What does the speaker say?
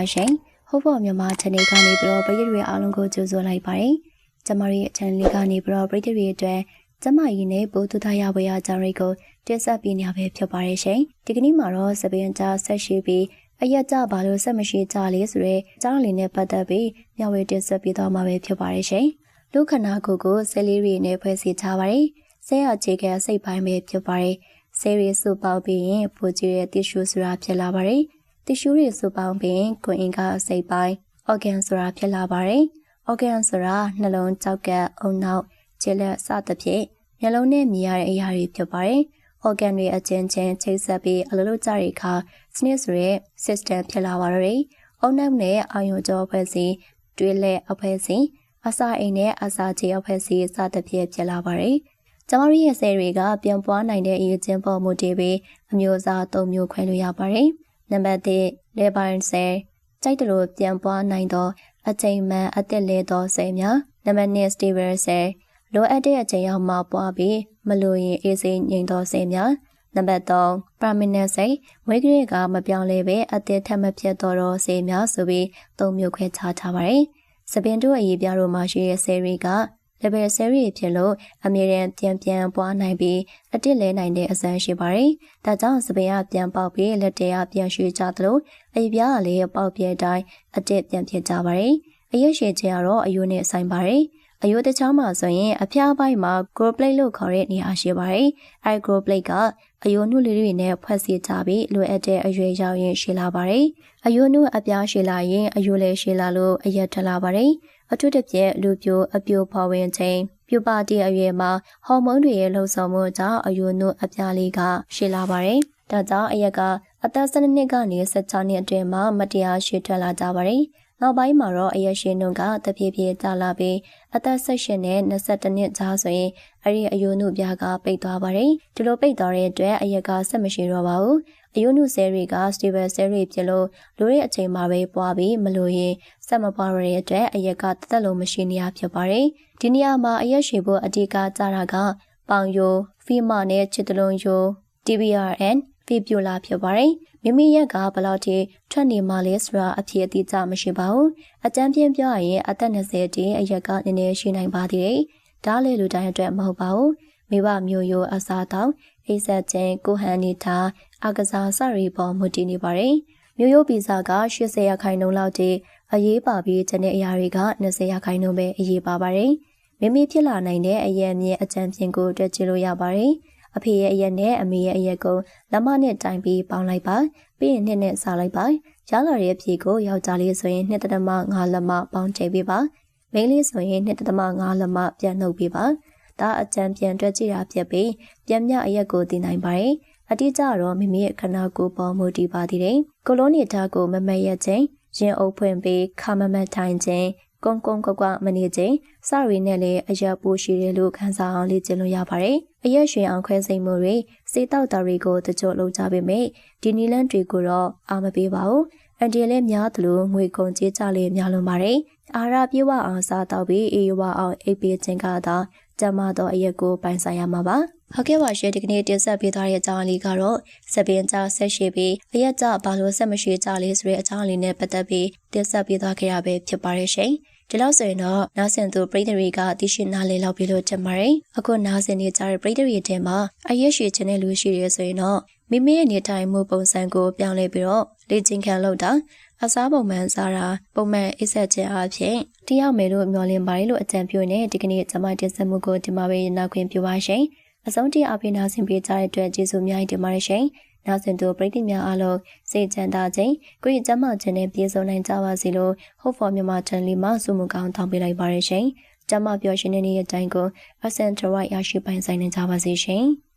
ပါရှင်။ဟုတ်ဖို့မြန်မာ channel ကနေပြီးတော့ပရိသတ်တွေအားလုံးကိုကြိုဆိုလိုက်ပါတယ်။ကျမတို့ရဲ့ channel လေးကနေပြီးတော့ပရိသတ်တွေအတွက်ကျမရင်းနဲ့ပို့တူထားရပွဲအကြောင်းတွေကိုတင်ဆက်ပေးနေရပဲဖြစ်ပါတယ်ရှင်။ဒီကနေ့မှာတော့စပင်ကြားဆက်ရှိပြီးအရက်ကြဘာလို့ဆက်မရှိကြလေဆိုရဲအကြောင်းလေးနဲ့ပတ်သက်ပြီးမျှဝေတင်ဆက်ပေးသွားမှာပဲဖြစ်ပါတယ်ရှင်။လူခနာကိုကိုဆဲလေးတွေနဲ့ဖွဲ့စည်းထားပါတယ်။ဆဲအခြေခံစိတ်ပိုင်းပဲဖြစ်ပါတယ်။ဆဲရီစုပေါက်ပြီးရင်ပိုကြီးရဲ့တီရှူဆိုတာဖြစ်လာပါတယ်။ တီရှူတွေစုပေါင်းပြီးကိုအင်ကအစိတ်ပိုင်း organ ဆိုတာဖြစ်လာပါတယ်။ organ ဆိုတာနှလုံးကြောက်ကပ်အုံနောက်ခြေလက်စသဖြင့်မျက်လုံးနဲ့မြင်ရတဲ့အရာတွေဖြစ်ပါတယ်။ organ တွေအချင်းချင်းချိတ်ဆက်ပြီးအလိုလိုကြတဲ့အခါစနစ်ဆိုတဲ့ system ဖြစ်လာပါတယ်။အုံနောက်နဲ့အာယုံကြောဖွဲ့စီတွေးလက်အဖွဲ့စီအစာအိမ်နဲ့အစာချေအဖွဲ့စီစသဖြင့်ဖြစ်လာပါတယ်။ကျမတို့ရဲ့ဆဲတွေကပြန်ပွားနိုင်တဲ့အရေးချင်းပေါ်မူတည်ပြီးအမျိုးအစား၃မျိုးခွဲလို့ရပါတယ်။ နံပါတ်1 leber cell ကြိုက်တယ်လို့ပြန်ပွားနိုင်သော အချိန်မှန်အသက်လဲသောဆဲများနံပါတ်2 stable cell လိုအပ်တဲ့အချိန်ရောက်မှပွားပြီးမလိုရင်အေးစိငြိမ်သောဆဲများနံပါတ်3 permanent cell ဝိကရေကမပြောင်းလဲပဲအသက်ထက်မပြတ်သောဆဲများဆိုပြီး၃မျိုးခွဲခြားထားပါတယ်။စပင်တို့အရေးပြတို့မှာရှိတဲ့ဆဲတွေက level ဆဲရီဖြစ်လို့အမြဲတမ်းပြန်ပြန်ပွားနိုင်ပြီးအတစ်လဲနိုင်တဲ့အစမ်းရှိပါတယ်။ဒါကြောင့်စပင်ကပြန်ပေါက်ပြီးလက်တွေကပြန်ရွှေ့ကြသလိုအရေးပြကလည်းပေါက်ပြဲတိုင်းအတစ်ပြန်ဖြစ်ကြပါတယ်။အရွှေ့ရှည်ခြင်းကတော့အယိုးနဲ့ဆိုင်ပါတယ်။ အယိုးတစ်ချောင်းမှာဆိုရင်အဖျားပိုင်းမှာ grow plate လို့ခေါ်တဲ့နေရာရှိပါတယ်။အဲ grow plate ကအယိုးနုလေးတွေနဲ့ဖွဲ့စည်းကြပြီးလိုအပ်တဲ့အရွယ်ရောက်ရင်ရှည်လာပါတယ်။အယိုးနုအပြားရှည်လာရင်အယိုးလည်းရှည်လာလို့အရက်ထလာပါတယ်။အထူးသဖြင့်လူပြိုအပြိုဖော်ဝင်ခြင်းပြပတီအရွယ်မှာဟော်မုန်းတွေရဲ့လှုပ်ဆောင်မှုကြောင့်အယိုးနုအပြားလေးကရှည်လာပါတယ်။ဒါကြောင့်အရက်ကအသက်12နှစ်ကနေ16နှစ်အတွင်းမှာမတရားရှည်ထွက်လာကြပါတယ်။ နောက်ပိုင်းမှာတော့အရရှင်တို့ကတဖြည်းဖြည်းကျလာပြီးအသက်16နဲ့22နှစ်ကြားဆိုရင်အဲ့ဒီအယိုနုပြားကပိတ်သွားပါတယ်ဒီလိုပိတ်သွားတဲ့အတွက်အရက်ကဆက်မရှိတော့ပါဘူးအယိုနုဆဲတွေက stable ဆဲတွေဖြစ်လို့လိုတဲ့အချိန်မှာပဲပွားပြီးမလို့ရင်ဆက်မပွားရတဲ့အတွက်အရက်ကတသက်လုံးမရှိနေရဖြစ်ပါတယ်ဒီနေရာမှာအရက်ရှိဖို့အဓိကကြတာကပေါင်ယိုဖီမာနဲ့ချစ်တလုံးယို TBRN ဖီပြူလာဖြစ်ပါတယ် မိမိရက်ကဘလောက်ထိထွက်နေမှလဲဆိုတာအဖြစ်အတိအကျမရှိပါဘူးအကြမ်းပြင်းပြောရရင်အသက်20တည်းအရက်ကနည်းနည်းရှိနိုင်ပါသေးတယ်ဒါလည်းလူတိုင်းအတွက်မဟုတ်ပါဘူးမိဘမျိုးရိုးအစားတောင်းအိဆက်ချင်းကိုဟန်နေတာအကစားစရီပေါ်မူတည်နေပါတယ်မျိုးရိုးဗီဇက80ရာခိုင်နှုန်းလောက်ထိအရေးပါပြီးကျန်တဲ့အရာတွေက20ရာခိုင်နှုန်းပဲအရေးပါပါတယ်မိမိဖြစ်လာနိုင်တဲ့အရေးအမြင့်အကြံပြင်းကိုတွက်ကြည့်လို့ရပါတယ်။ အဖေရဲ့အရက်နဲ့အမေရဲ့အရက်ကိုလက်မနဲ့တိုင်ပြီးပေါင်းလိုက်ပါပြီးရင်နှစ်နဲ့စားလိုက်ပါရလာတဲ့အဖြေကိုယောက်ျားလေးဆိုရင်နှစ်တမ5လက်မပေါင်းချိန်ပေးပါမိန်းလေးဆိုရင်နှစ်တမ5လက်မပြန်နှုတ်ပေးပါဒါအကြံပြန်တွက်ကြည့်တာဖြစ်ပြီးပြန်မြအရက်ကိုတည်နိုင်ပါတယ်အတိအကျတော့မိမိရဲ့ခနာကိုပေါ်မူတည်ပါသေးတယ်ကိုလိုနီတာကိုမမက်ရက်ချင်းရင်အုပ်ဖွင့်ပြီးခမမတ်ထိုင်ခြင်းကုန်းကုန်းကွကွမနေခြင်းစရီနဲ့လည်းအရက်ပိုးရှိတယ်လို့ခန်းစားအောင်လေ့ကျင့်လို့ရပါတယ်။ အရက်ရွှင်အောင်ခွဲစိတ်မှုတွေစေတောက်တာတွေကိုတကြိုလုပ်ကြပေမဲ့ဒီနီလန်တွေကိုတော့အားမပေးပါဘူး။အန်ဒီလည်းများသလိုငွေကုန်ကြေးကြလေးများလွန်ပါတယ်။အာရပြေဝအောင်စားတော့ပြီးအေးဝအောင်အိပ်ပေးခြင်းကသာကျမတော့အရက်ကိုပိုင်ဆိုင်ရမှာပါ။ဟုတ်ကဲ့ပါရှင်ဒီကနေ့တင်ဆက်ပေးသွားတဲ့အကြောင်းလေးကတော့စပင်ကြားဆက်ရှိပြီးအရက်ကြဘာလို့ဆက်မရှိကြလဲဆိုတဲ့အကြောင်းလေးနဲ့ပတ်သက်ပြီးတင်ဆက်ပေးသွားခဲ့ရပဲဖြစ်ပါတယ်ရှင်။ ဒီလောက်ဆိုရင်တော့နားဆင်သူပရိသတ်တွေကသိရှိနားလည်လောက်ပြီလို့ထင်ပါတယ်အခုနားဆင်နေကြတဲ့ပရိသတ်တွေထဲမှာအရက်ရှိခြင်းတဲ့လူရှိရဆိုရင်တော့မိမိရဲ့နေထိုင်မှုပုံစံကိုပြောင်းလဲပြီးတော့လေ့ကျင့်ခံလုပ်တာအစားပုံမှန်စားတာပုံမှန်အိပ်ဆက်ခြင်းအပြင်တယောက်မယ်လို့မျှော်လင့်ပါတယ်လို့အကြံပြုနေဒီကနေ့ကျွန်မတင်ဆက်မှုကိုဒီမှာပဲနောက်ခွင့်ပြုပါရှင်အဆုံးထိအပိနာဆင်ပေးကြတဲ့အတွက်ကျေးဇူးများတင်ပါတယ်ရှင် နာဆင်သူပရိသတ်များအားလုံးစိတ်ချမ်းသာခြင်းကိုယ်ကျမ်းမာခြင်းနဲ့ပြည့်စုံနိုင်ကြပါစေလို့ Hope for မြန်မာ channel မှာဆုမကောင်းတောင်းပေးလိုက်ပါရရှင်။ကျမ်းမာပျော်ရွှင်တဲ့နေ့ရက်တိုင်းကိုအဆန်ထရိုက်ရရှိပိုင်ဆိုင်နိုင်ကြပါစေရှင်။